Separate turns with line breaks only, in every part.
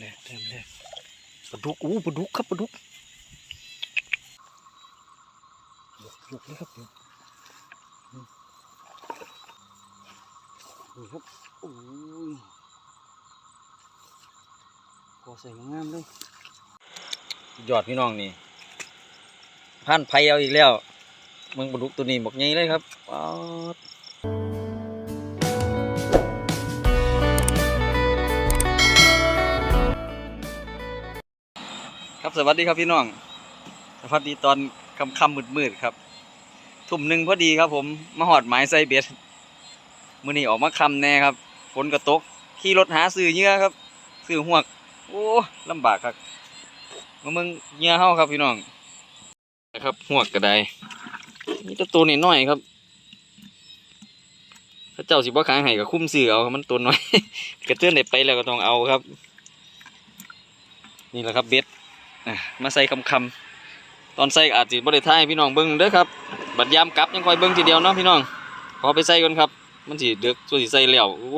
แรกแต้มแรกปลาดุกอู้ปลาดุกครับปลาดุกหยกยกเลยครับเดี๋ยวอืมนี่ครับโอ้ยพอใส่งามเลยยอดพี่น้องนี่พันไพเอาอีกแล้วมึงปลาดุกตัวนี้บอกไงเลยครับป๊าด ครับสวัสดีครับพี่น้อง สวัสดีตอนค่ำค่ำมืดมืดๆครับ ทุ่มหนึ่งพอดีครับผมมาหอดหมายใส่เบ็ดมื้อนี้ออกมาคำแน่ครับฝนก็ตกขี่รถหาซื้อเหยื่อครับซื้อหวก โอ้ลำบากครับมามึงเหยื่อเฮาครับพี่น้องนะครับหวกก็ไดนี่ตัวตัวน้อยครับพระเจ้าสิบ่ขายให้ก็คุ้มซื้อเอามันตัวน้อย กระเตื้อนได้ไปแล้วก็ต้องเอาครับ นี่แหละครับเบ็ด มาใส่คำคำตอนใส่อาจจะบริท้ายพี่น้องเบิ้งเด้อครับ บัดยามกลับยังคอยเบิ้งทีเดียวเนาะพี่น้องขอไปใส่ก่อนครับ มันสิเดือกส่วนสิใส่แล้วอู้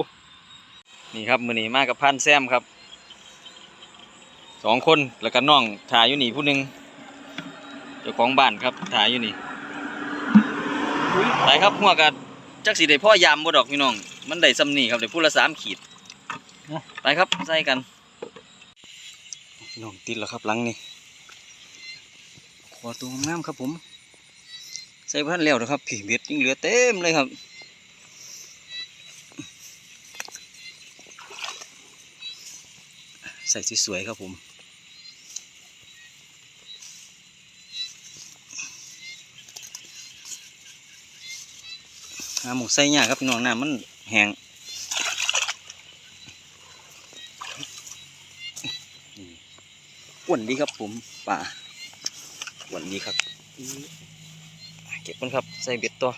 นี่ครับมือนี้มากับพันแซมครับสองคนแล้วก็น้องถ่ายอยู่นี่ผู้หนึ่งเจ้าของบ้านครับถ่ายอยู่นี่ไปครับหัวกันจักสีได้พ่อยามบ่ดอกพี่น้อง มันได้ซ้ำนี่ครับได้ผู้ละสามขีดไปครับใส่กัน น้องติดแล้วครับหลังนี่ขอตัวงามครับผม ใส่พันแล้วนะครับผีเบ็ดยังเหลือเต็มเลยครับใส่สวยๆครับผม หาหมูใส่ยากครับพี่น้องน้ำมันแห้ง อ้วนดีครับผมป่าอ้วนดีครับอื้อเก็บมันครับ ใส่เบ็ดตัว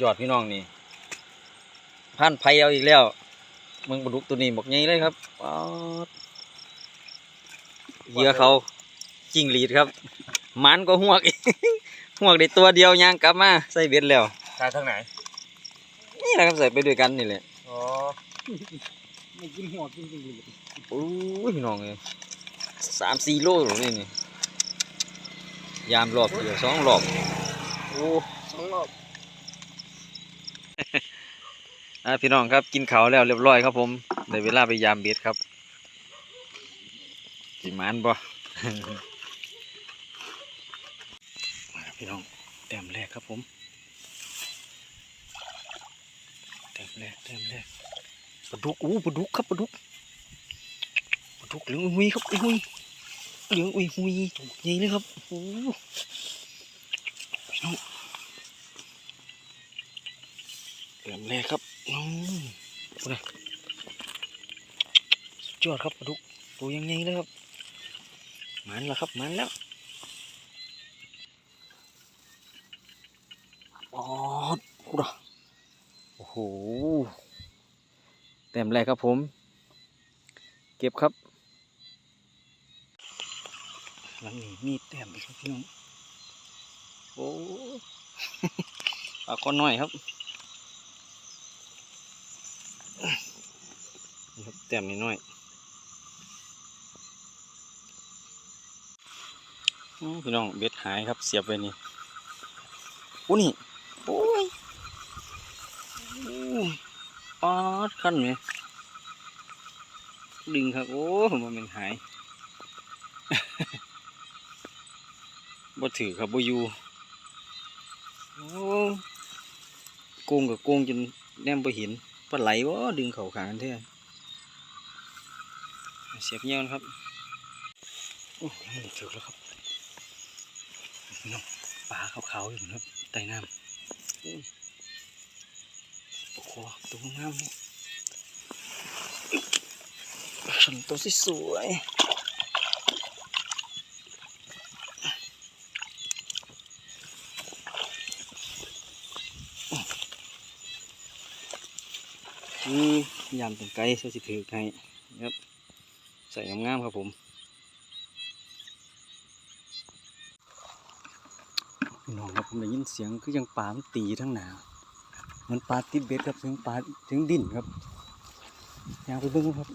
ยอดพี่น้องนี่พันไพเอาอีกแล้วมึงปลาดุกตัวนี้บอกไงเลยครับป๊าดเหยื่อเขาจิ้งหรีดครับหมันก็หวกหวกได้ตัวเดียวยางกลับมาใส่เบ็ดแล้ว
ทายทางไหน
นี่แหละครับใส่ไปด้วยกันนี่แหละ
อ๋อ
ไม่กินหัวกินจริง
โอ้ยพี่น้องเลยสามสี่โลหรอนี่นี่ยามรอบเดียวสองรอบโอ้
สองรอบ
อะพี่น้องครับกินเขาแล้วเรียบร้อยครับผมได้เวลาไปยามเบ็ดครับกินมันบ่พี่น้องแต้มแรกครับผมแต้มแรกแต้มแรกปลาดุกอู้ปลาดุกครับปลาดุก ปลาดุกเหลืองอุ้ยครับอุ้ยเหลืองอุ้ยอุ้ยถูกใหญ่เลยครับโอ้โหพี่น้องแต้มแรกครับน้องนะสุดยอดครับปลาดุกตัวยังไงเลยครับมันแล้วครับมันแล้วอ๋อกูดโอ้โหเต็มแรกครับผม เก็บครับหลัง นี้มีแต้มครับพี่น้องโอ้ปลาก้อนน้อยครับนี่ครับแต้มนิดหน่อยพี่น้องเบ็ดหายครับเสียบไว้นี่โอ้นี่โอ้ยโอ้ยปาดขั้นไหมดึงครับ โอ้มันเป็นหาย บ่ถือครับบ่อยู่โอ้โกงกับโกงจนแนมบ่เห็นปลาไหลบ่ดึงเข่าขางกันแท้เสียบเงี้ยวนะครับโอ้ยมันถือแล้วครับน้องปลาขาวๆอยู่นะครับใต้น้ำโอ้โหตัวงามเลยฉันตัวสวยๆ นี่ยามถึงไกลเสียสิถือให้ครับ ใส่งามๆครับผมพี่น้องครับผมได้ยินเสียงคือยังปลามตีทั้งหนามันปลาติดเบ็ดครับถึงปลาถึงดินครับยางไปเบิ้งครับ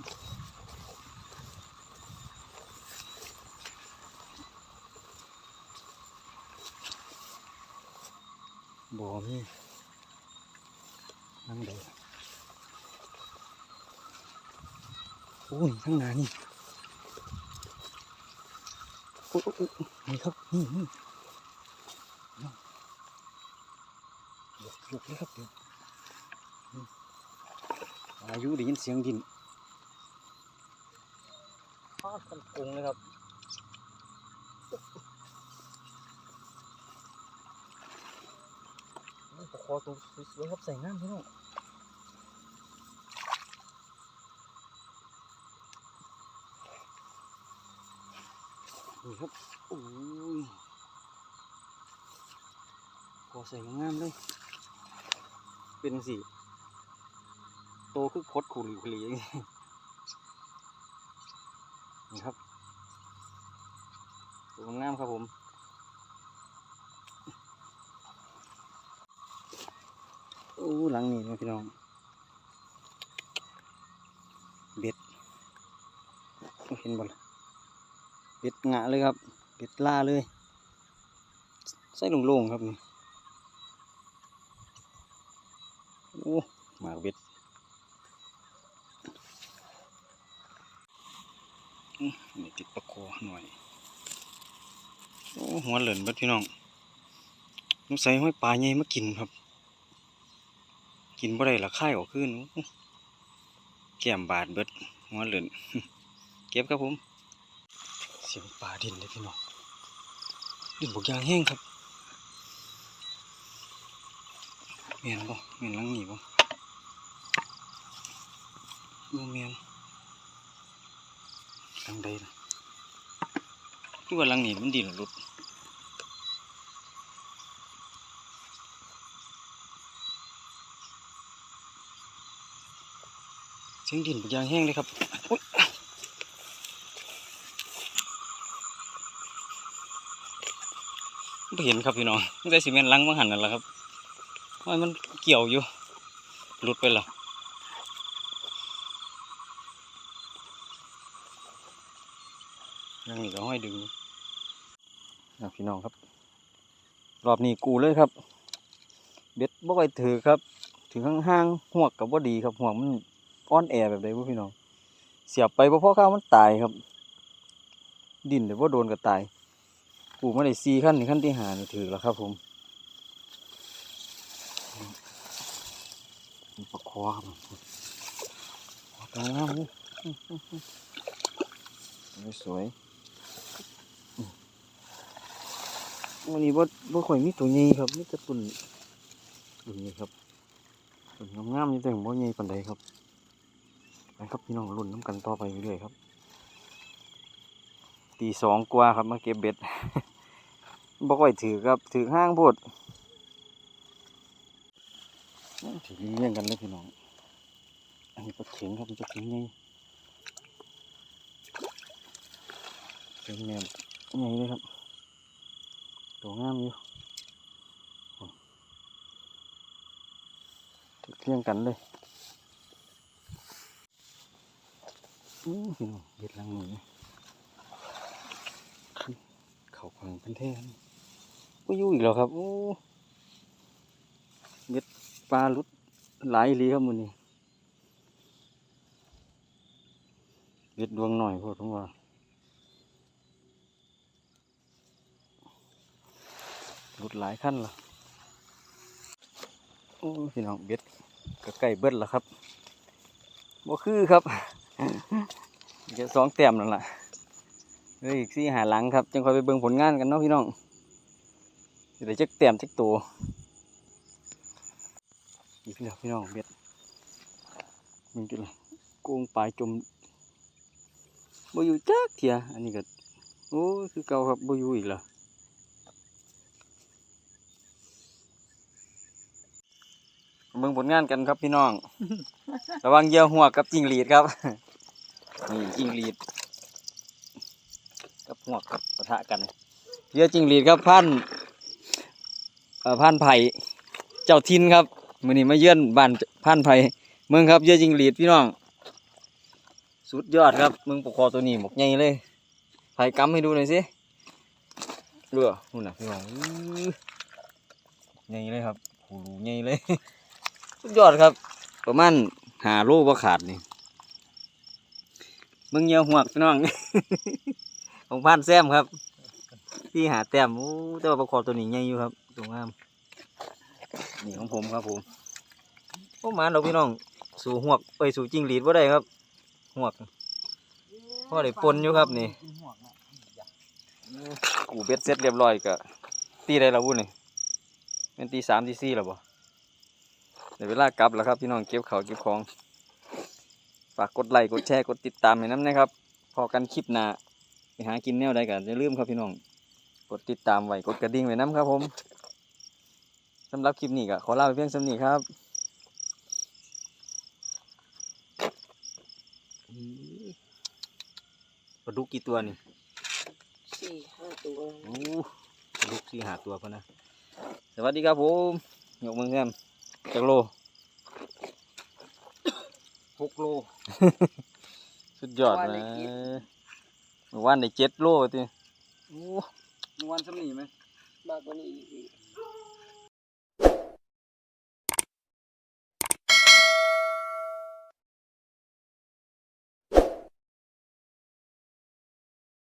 บ่มีนั่งเดย โอ้ยข้างหน้านี่โอ้ยโอ้ยโอ้ยนี่ครับ นี่นี่หลบหลบเลยครับเดี๋ยวอายุได้ยินเสียงดินอ้าวกันกงเลยครับนี่ปลาคอตัวสวยๆครับใส่น้ำพี่น้อง นี่ครับโอ้ยคอใส่งามเลย เป็นสิโตคือคดขุลีขุลีอย่างนี้นี่ครับตัวงามครับผมโอ้หลังนี่นะพี่น้อง เบ็ดเห็นบ่ล่ะ เบ็ดงะเลยครับเบ็ดล่าเลย ใส่โล่งๆครับนี่โอ้หมากเบ็ดอื้อนี่ติดปลาโคหน่อย โอ้หัวเหลินเบิดพี่น้องสงสัยห้อยปลาใหญ่มากินครับ กินบ่ได้ละค่ายออกขึ้นแก้มบาดเบิดหัวเหลินเก็บครับผม เสียงป่าดินเลยพี่น้องดินบกยางแห้งครับเมียนบ่เมียนลังหนีบ่บ่เมียนลังใดนะที่ว่าลังหนีมันดินหลุดเสียงดินบกยางแห้งเลยครับอุ๊ยไม่ เห็นครับพี่น้องตั้งแต่ซีเมนต์ลังมังหันนั่นแหละครับว่ามันเกี่ยวอยู่หลุดไปและยังนี่ก็ห้อยดึงนะพี่น้องครับ รอบนี้กูเลยครับ เบ็ดบ่ไปถือครับ ถึงห้างๆห่วกกับว่าดีครับห่วมันอ้อนแอแบบใดวะพี่น้อง เสียบไปเพราะพ่อข้าวมันตายครับ ดินเดี๋ยวว่าโดนก็ตาย ปลูกมาได้สี่ขั้นนี่ขั้นที่หานี่ถือแล้วครับ ผมปลาคอครับตรงน้ำนี่สวยวันนี้บ่บ่ค่อยมีตัวใหญ่ครับมีแต่ตุ่นตุ่นนี่ครับตุ่นงามๆนี่แต่บ่ใหญ่ปานใดครับไปครับพี่น้องรุ่นน้ำกันต่อไปเรื่อยๆครับ ตีสองกว่าครับมาเก็บเบ็ดบ่ค่อยถือครับ ถือห้างพดถือเลี้ยงกันเลยพี่น้อง อันนี้ปลาเข็งครับมันจะเข็งไงเข็งแมนไงเลยครับตัวงามอยู่ถือเลี้ยงกันเลยอู้พี่น้องเบ็ดลังหนู เขาพังเป็นแท่นก็ยู่อีกแล้วครับโอ้เบ็ดปลาลุดหลายลีครับมือนี้เบ็ดดวงหน่อยพอทั้งว่าลุดหลายขั้นละโอ้พี่น้องเบ็ดก็ใกล้เบิดแล้วครับบ่คือครับเดี๋ยวสองแต้มนั่นแหละ เฮ้ยอีกสี่หาหลังครับจังคอยไปเบิ่งผลงานกันเนาะพี่น้องเดี๋ยวจักแต้มจักตัวอีกแล้วพี่น้องเบ็ดมันกินละโกงปลายจมบ่อยู่จักเทียอันนี้ก็โอ้ยคือเก่าครับบ่อยู่อีกแล้วเบิ่งผลงานกันครับพี่น้อง ระวังเหยี่ยวหัวกับจิงหรีดครับ นี่จิงหรีด กับหัวกับปะทะกันเยี่ยวจิงหรีดครับพันพันไผ่เจ้าทินครับมือนี้มาเยือนบ้านพันไผ่เมืองครับเยี่ยวจิงหรีดพี่น้อง สุดยอดครับมึงปกคอตัวนี้หมกใหญ่เลยไผ่กำให้ดูหน่อยสิเรือนู่นน่ะพี่น้องใหญ่เลยครับหูรูใหญ่เลย สุดยอดครับ ประมาณหาโลบ่ขาดนี่มึงเยียวหวกพี่น้อง ของพานแซมครับที่หาแต้มโอ้แต่ว่าปลาคอตัวนี้ใหญ่อยู่ครับตรงงามนี่ของผมครับผมโอ้มาเราพี่น้องสู่หวกไปสู่จิงหรีดว่าได้ครับหวกพ่อได้ปนอยู่ครับนี่กูเบ็ดเสร็จเรียบร้อยก็ตีได้แล้ววุ้นนี่เป็นตีสามตีสี่แล้วบ่เดี๋ยวเวลากลับแล้วครับพี่น้องเก็บเขาเก็บของ ฝากกดไลค์กดแชร์กดติดตามให้น้ำนะครับ พอกันคลิปหน้า หากินแนวใดกันอย่าลืมครับพี่น้อง กดติดตามไว้ กดกระดิ่งไว้น้ำครับผมสำหรับคลิปนี้ก็ขอลาไปเพียงสำนี้ครับอื้อปลาดุกกี่ตัวนี่
สี่ห้าตัว
โอ้ปลาดุกสี่หาตัวพอนะ สวัสดีครับผมยกมือแซมจักโล
หกโล
สุดยอดนะ เมื่อวานได้เจ็ดโลติโอ้
เมื่อวันสำนีไหม
มากกว่านี้อีก